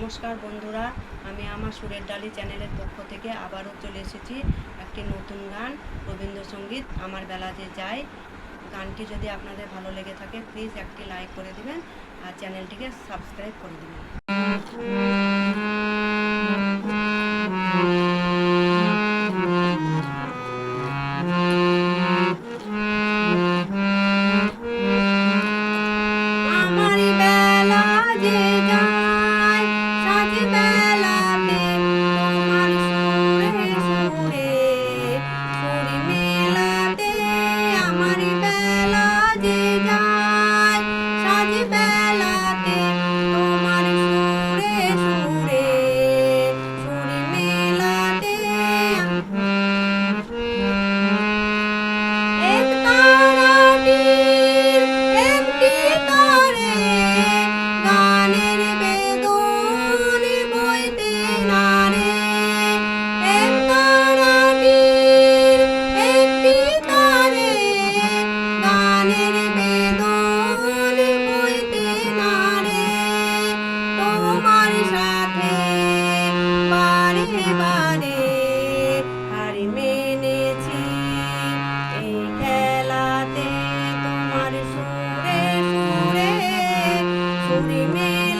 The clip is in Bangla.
নমস্কার বন্ধুরা, আমি আমার সুরের ডালি চ্যানেলের পক্ষ থেকে আবারও চলে এসেছি একটি নতুন গান, রবীন্দ্রসঙ্গীত, আমার বেলাতে যায়। গানটি যদি আপনাদের ভালো লেগে থাকে প্লিজ একটি লাইক করে দিবেন আর চ্যানেলটিকে সাবস্ক্রাইব করে দিবেন। me